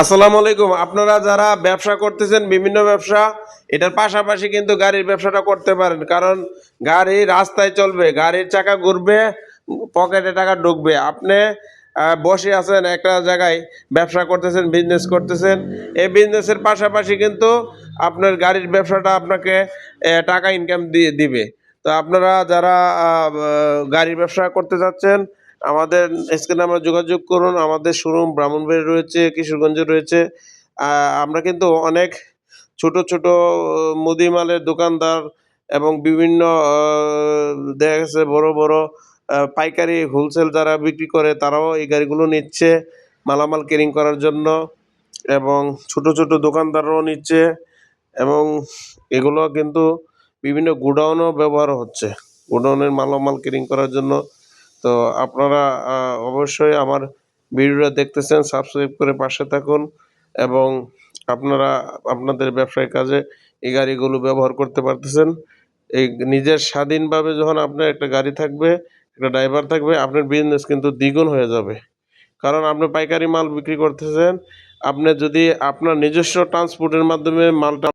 আসসালামু আলাইকুম। আপনারা যারা ব্যবসা করতেছেন, বিভিন্ন ব্যবসা, এটার পাশাপাশি কিন্তু গাড়ির ব্যবসাটা করতে পারেন। কারণ গাড়ি রাস্তায় চলবে, গাড়ির চাকা ঘুরবে, পকেটে টাকা ঢুকবে। আপনি বসে আছেন একটা জায়গায়, ব্যবসা করতেছেন বিজনেস করতেছেন। এই বিজনেসের পাশাপাশি কিন্তু আপনার গাড়ির ব্যবসাটা আপনাকে টাকা ইনকাম দিয়ে দিবে। তো আপনারা যারা গাড়ির ব্যবসা করতে যাচ্ছেন আমাদের স্ক্রিনে আমরা যোগাযোগ করুন, আমাদের শোরুম ব্রাহ্মণবাড়ি রয়েছে, কিশোরগঞ্জে রয়েছে। আমরা কিন্তু অনেক ছোট ছোট, মুদিমালের দোকানদার এবং বিভিন্ন দেখা গেছে বড় বড় পাইকারি হোলসেল যারা বিক্রি করে তারাও এই গাড়িগুলো নিচ্ছে মালামাল কেরিং করার জন্য এবং ছোট ছোট দোকানদাররাও নিচ্ছে এবং এগুলো কিন্তু বিভিন্ন গোডাউনও ব্যবহার হচ্ছে। গোডাউনের মালামাল কেরিং করার জন্য তো আপনারা অবশ্যই আমার ভিডিওটা দেখতেছেন সাবস্ক্রাইব করে পাশে থাকুন এবং আপনারা আপনাদের ব্যবসায়িক কাজে এই গাড়িগুলো ব্যবহার করতে পারতেছেন। এই নিজের স্বাধীনভাবে যখন আপনার একটা গাড়ি থাকবে, একটা ড্রাইভার থাকবে, আপনার বিজনেস কিন্তু দ্বিগুণ হয়ে যাবে। কারণ আপনি পাইকারি মাল বিক্রি করতেছেন, আপনি যদি আপনার নিজস্ব ট্রান্সপোর্টের মাধ্যমে মালটা